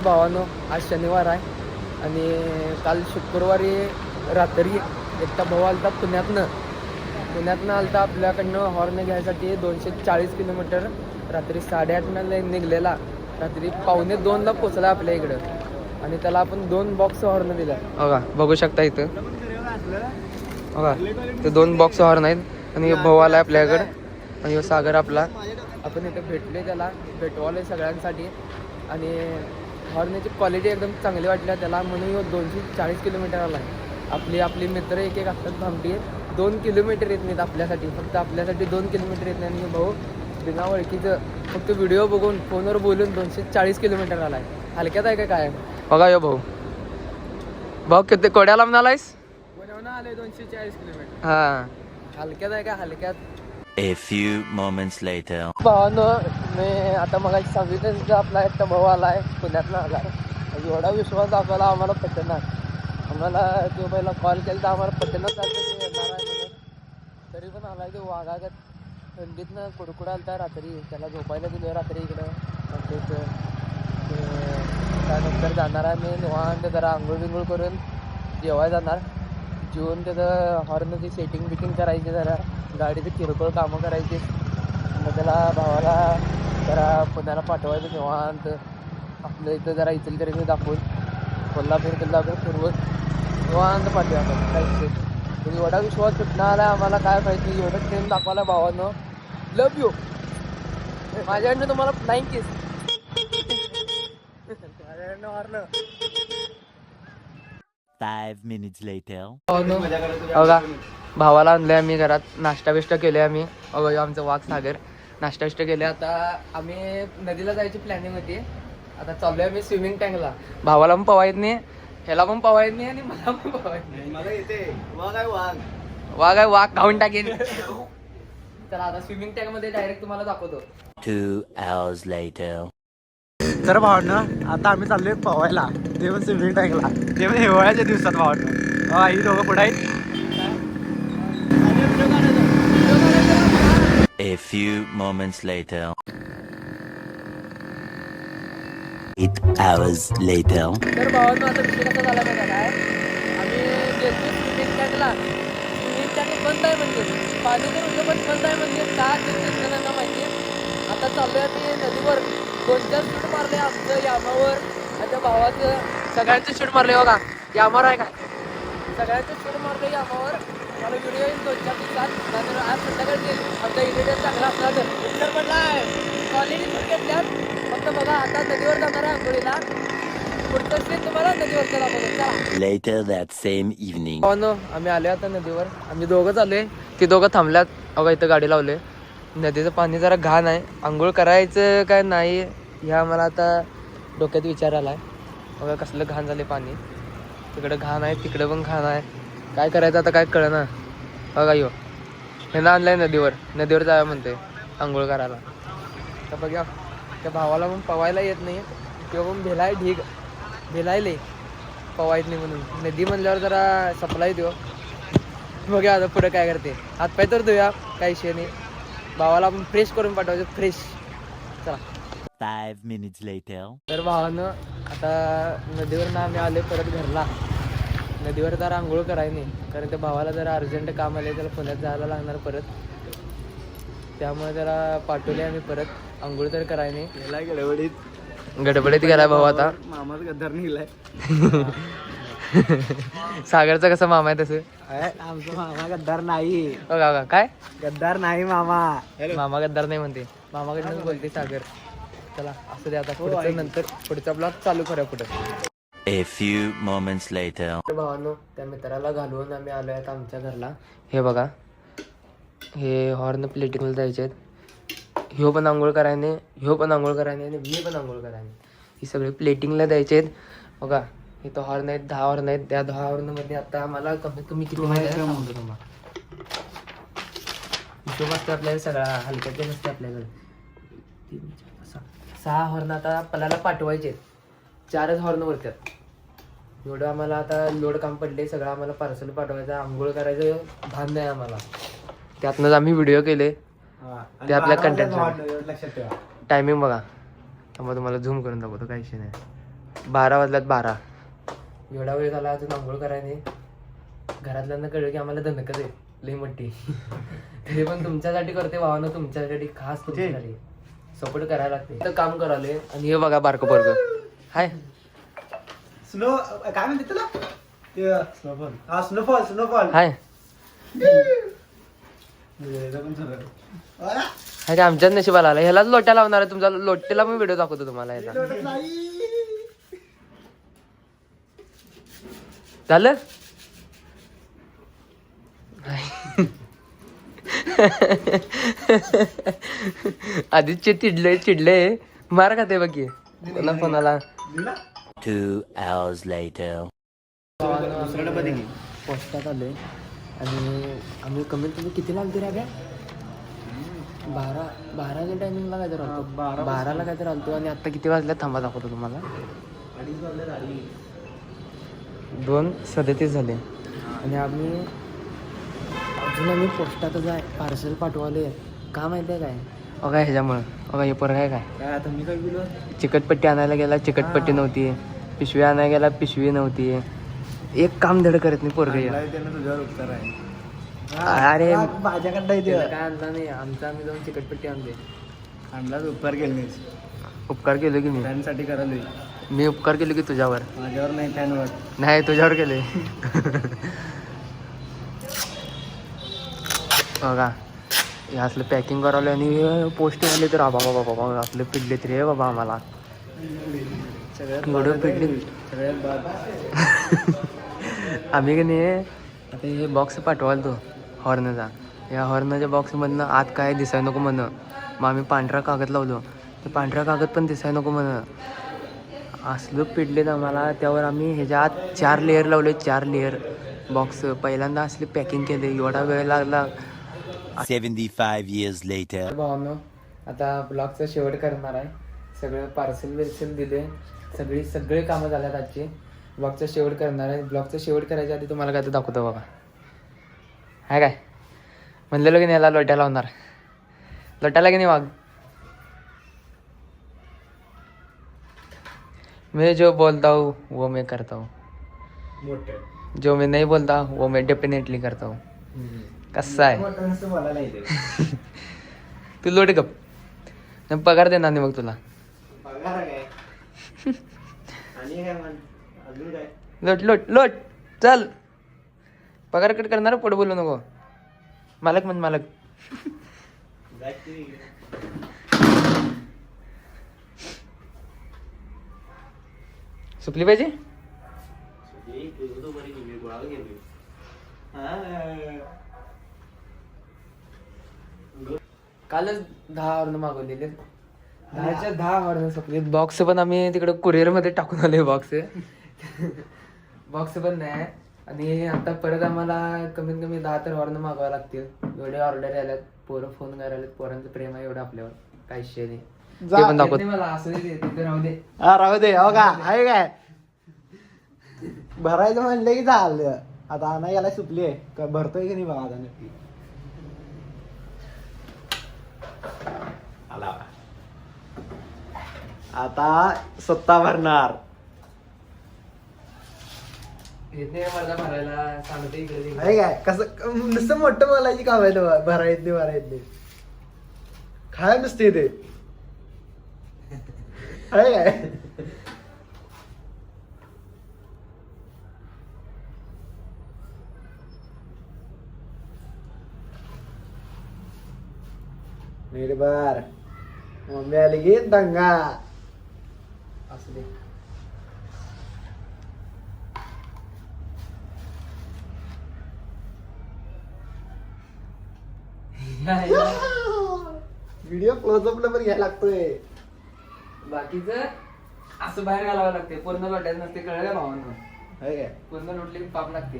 भावानो आज शनिवार आहे आणि काल शुक्रवारी रात्री एकटा भाऊ आलता पुण्यातनं. पुण्यातनं आलता आपल्याकडनं हॉर्न घ्यायसाठी दोनशे चाळीस किलोमीटर. रात्री साडेआठनं निघलेला. रात्री पावणे दोनला पोचला आपल्या इकडं. आणि त्याला आपण दोन बॉक्स हॉर्न दिला बघा बघू शकता इथं. बघा ते दोन बॉक्स हॉर्न आहेत आणि भाऊ आला आपल्याकडं. आणि सागर आपला. आपण इथे भेटले त्याला. भेटवाले सगळ्यांसाठी. आणि हॉर्नची क्वालिटी एकदम चांगली वाटली त्याला म्हणून दोनशे चाळीस किलोमीटर आला आपली आपली मित्र एक एक असतात भामटी. दोन किलोमीटर येत नाहीत आपल्यासाठी. फक्त आपल्यासाठी दोन किलोमीटर येत नाही आणि भाऊ बिना ओळखीचं फक्त व्हिडिओ बघून फोनवर बोलून दोनशे चाळीस किलोमीटर आलाय. हलक्यात आहे का काय बघा यो भाऊ. भाऊ किती कोड्याला म्हणालायस आले दोनशे चाळीस किलोमीटर हा. हलक्यात आहे का हलक्यात? A few moments later. भावानो मी आता मग सव्वीस आपला एकटा भाऊ आलाय पुण्यातनं आलाय. एवढा विश्वास दाखवला आम्हाला पटणार आम्हाला तो पहिला कॉल केला तर आम्हाला पटणार चालतं येणार आहे तरी पण आलाय तो वाघागत. थंडीतनं कुडकुड आलता रात्री. त्याला झोपायला दिलं रात्री इकडं. मग त्यानंतर जाणार आहे मी निवांत जरा आंघोळ बिंघोळ करून जेवाय जाणार. जेवून त्याचं हॉर्नची सेटिंग बिटिंग करायची जरा. गाडीची किरकोळ कामं करायची. मग त्याला भावाला जरा पुण्याला पाठवायचं निवांत. आपलं इथं जरा इचलकरंजी दाखवून कोल्हापूर कोल्हापूर फिरवत निवांत नाही. तर एवढा विश्वास आला आम्हाला काय पाहिजे एवढं ट्रेन दाखवायला भावानं. लव यू माझ्याकडनं तुम्हाला नाही किस माझ्याकडनं हॉर्न Five minutes later. बघा. भावाला आणलंय आम्ही घरात. नाश्ता बिष्टा केले आम्ही. अगं आमचं वाघ सागर. नाश्ता बिष्टा केले आता आम्ही नदीला जायची प्लॅनिंग होती. आता चाललोय आम्ही स्विमिंग टँकला भावाला पण पवा येत नाही. ह्याला पण पवा येत नाही आणि मला पण पवा येत नाही मला येते. वाघ आहे वाघ. वाघ आहे वाघ. खाऊन टाकेन. चला आता स्विमिंग टँकमध्ये डायरेक्ट तुम्हाला दाखवतो. Two hours later. तर भावनं आता आम्ही चाललोय पवायला. ते पण स्विमिंग टँकला ते पण हिवाळ्याच्या दिवसात भावनं. हा ही दोघं पुढे आहेत A few moments later. Eight hours later. तर भावांनो आता विषय कसा झाला माहिती काय? आम्ही गेलो स्विमिंग टँकला स्विमिंग टँक बंद आहे म्हणजे. पाणी तर होतं पण बंद आहे म्हणजे. का ते माहिती आता चाललोय आम्ही नदीवर. दोन चार शूट मारले आमचं यामावर? माझ्या भावाचं सगळ्यांचे शूट मारले बघा. यामावर आहे का सगळ्यांचं शूट मारले यामावर. मला व्हिडिओ येईल दोन दिवसात नाहीतर आज संध्याकाळी येईल आमचा चांगला असला तर पिक्चर पडला आहे घेतल्यात फक्त बघा आता नदीवर जाणार आहे आंघोळीला पुढचं तुम्हाला नदीवर चला चला Later that same evening. हो आम्ही आले आता नदीवर. आम्ही दोघं आलोय ती दोघं थांबल्यात. अगं इथं गाडी लावले नदीचं पाणी जरा घाण आहे. आंघोळ करायचं काय नाही ह्या मला आता डोक्यात विचार आलाय. अगं कसलं घाण झाले पाणी. तिकडं घाण आहे तिकडं पण घाण आहे. काय करायचं आता काय कळना. बघा यो. हे ना आणलंय नदीवर. नदीवर जावं म्हणते आंघोळ करायला. तर बघा त्या भावाला पण पवायला येत नाही. किंवा पण भेलाय ढीग. भेलायले पवायत नाही म्हणून. नदी म्हणल्यावर जरा सप्लाय देऊ बघा आता पुढे काय करते. हातपाय तर धुया. काही विषय नाही. भावाला आपण फ्रेश करून पाठवायचं. फ्रेश चला. Minutes later. तर भावानं आता नदीवर ना आम्ही आले परत घरला. नदीवर जरा आंघोळ करायला नाही कारण त्या भावाला जरा अर्जंट काम आले त्याला पुण्यात जायला लागणार परत. त्यामुळे जरा पाठवले आम्ही परत. आंघोळ तर करायला नाही. गडबडीत. गडबडीत गेला भाऊ आता. मामाच गद्दार निघलाय. सागरचा कसा मामा आहे तसं? आमचा मामा गद्दार नाही. बघा बघा काय? गद्दार नाही मामा. मामा गद्दार नाही म्हणते. मामाकडनं बोलते सागर. चला असं दे आता. पुढचं नंतर पुढचा ब्लॉग चालू करूया पुढे. A few moments later. भावांनो त्या मित्राला घालवून आम्ही आलो आता आमच्या घरला. हे बघा हे हॉर्न प्लेटिंगला जायचे आहेत. ह्यो पण आंघोळ करायने ह्यो पण आंघोळ करायने आणि मी पण आंघोळ करायने. ही सगळी प्लेटिंगला द्यायचे आहेत. बघा इथं हॉर्न आहेत दहा हॉर्न आहेत. त्या दहा हॉर्नमध्ये आता आम्हाला कमीत कमी किती माहिती आहे? सांगतो तुम्हाला हिशोब असते आपल्याला सगळा हलक्याचे नसते आपल्याकडे. तीन, चार, सहा. सहा हॉर्न आता आपल्याला पाठवायचे आहेत. चारच हॉर्न वरतात एवढं आम्हाला आता लोड काम पडले सगळं आम्हाला पार्सल पाठवायचं आंघोळ करायचं भान नाही आम्हाला. त्यातनंच आम्ही व्हिडिओ केले. ते आपल्या साठी. लक्षात ठेवा. टायमिंग बघा. त्यामुळे तुम्हाला झूम करून दाखवतो काही विषय नाही. बारा वाजल्यात बारा. एवढा वेळ झाला अजून आंघोळ करायने. घरातल्यांना कळलं की आम्हाला दणकच आहे. लई मोठी. तरी पण तुमच्यासाठी करते भावानं तुमच्यासाठी खास तुमच्यासाठी. सपोर्ट करायला लागते. तर काम कराले आणि हे बघा बारकं पोरग. हाय. स्नो काय म्हणते तुला? ते स्नोफॉल हा स्नोफॉल स्नोफॉल हाय. हाय का? आमच्याच नशिबाला आला ह्यालाच लोट्या लावणार आहे. तुमचा लोट्याला पण व्हिडिओ दाखवतो तुम्हाला याचा. झालं? आधीच चिडले चिडले मार खाते बघ की. कोणा फोनाला Two hours later. पोस्टात आले आणि आम्ही कमीत कमी किती लागते रे बारा बाराच्या टायमिंगला काय तर आलतो. बारा बाराला काय तर आलतो आणि आता किती वाजल्या थांबा दाखवतो तुम्हाला. दोन सदतीस झाले. आणि आम्ही अजून आम्ही पोस्टातच आहे पार्सल पाठवाले का माहिती आहे काय? अगं ह्याच्यामुळं. अगं हे पोरं काय काय? काय आता मी काय चिकटपट्टी आणायला गेला. चिकटपट्टी नव्हती. पिशवी आणायला गेला पिशवी नव्हती. एक काम धड करत नाही पोरग त्यानं तुझ्यावर उपकार आहे. अरे माझ्याकडे इथे काय आणला नाही आमचं आम्ही जाऊन चिकटपट्टी आणले आणलाच उपकार केले नाहीस उपकार केले की मी? फॅनसाठी करायला मी उपकार केले की तुझ्यावर. माझ्यावर नाही फॅनवर. नाही तुझ्यावर केले बघा हे असलं पॅकिंग करावलं आणि पोस्ट आले तर बाबा बाबा बाबा असले पिडले तर रे बाबा आम्हाला. सगळ्यात बाद आम्ही की नाही आता हे बॉक्स पाठवाल तो हॉर्नचा. या हॉर्नच्या बॉक्समधनं आत काय दिसाय नको म्हणं. मग आम्ही पांढरा कागद लावलो. ते पांढरा कागद पण दिसाय नको म्हणं. असलं पिडलेत आम्हाला. त्यावर आम्ही ह्याच्या आत चार लेअर लावले चार लेअर बॉक्स पहिल्यांदा असले पॅकिंग केले. एवढा वेळ लागला. 75 years later. भावानो आता ब्लॉगचा शेवट करणार आहे. सगळं पार्सल बिर्सल दिले. सगळी सगळे कामं झाल्यात आजचे. ब्लॉगचा शेवट करणार आहे. ब्लॉगचा शेवट करायच्या आधी तुम्हाला काय ते दाखवतो बघा. हाय काय? म्हणलेलो की नाही याला लोट्या लावणार. लोट्याला की नाही वाघ? मैं जो बोलता हूँ वो मैं करता हूँ. जो मैं नहीं बोलता वो मैं डेफिनेटली करता हूँ. कसं आहे? तू लोट गप. पगार देणार नाही मग तुला. आणि काय म्हण अजून काय? लोट लोट लोट चल. पगार कट करणार पड बोलू नको. मालक म्हण मालक. सुपली पाहिजे? कालच दहा हॉर्न मागवलेले. दहाच्या दहा संपले बॉक्स पण आम्ही तिकडे कुरिअरमध्ये टाकून आले बॉक्स बॉक्स पण नाही. आणि आता परत आम्हाला कमीत कमी दहा तर हॉर्न मागवावे लागतील. एवढे ऑर्डर आल्यात. पोरं फोन करायला पोरांचं प्रेम आहे एवढं आपल्यावर. काही विषय नाही. ते पण दाखवत. मला. असं दे तिथे राहू दे. हा राहू दे. हो का? आहे काय? भरायचं म्हणलं की झालं आता आणा याला सुटली आहे. का भरतोय की नाही बघा आता नक्की. आला. आता सत्ता भरणार. भरायला सांगते इकडे तिकडे. आहे काय? कसं? नुसतं मोठं बोलायची काम आहे भरायत नाही भरायत नाही काय नसते ते काय? मम्मी आली की दंगा असू दे व्हिडिओ क्लोजअपला पण घ्यायला लागतोय बाकीच असं बाहेर घालावं लागते पूर्ण लोट्यात नसते कळलं का भावांना आहे काय पूर्ण लोटले की पाप लागते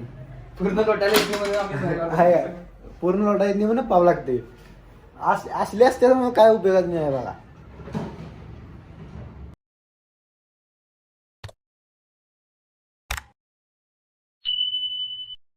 पूर्ण लोट्याला येते म्हणून आम्ही बाहेर घालतो. आहे काय पूर्ण नाही म्हणून पाव लागते असले असते तर मग काय उपयोगात नाही बघा.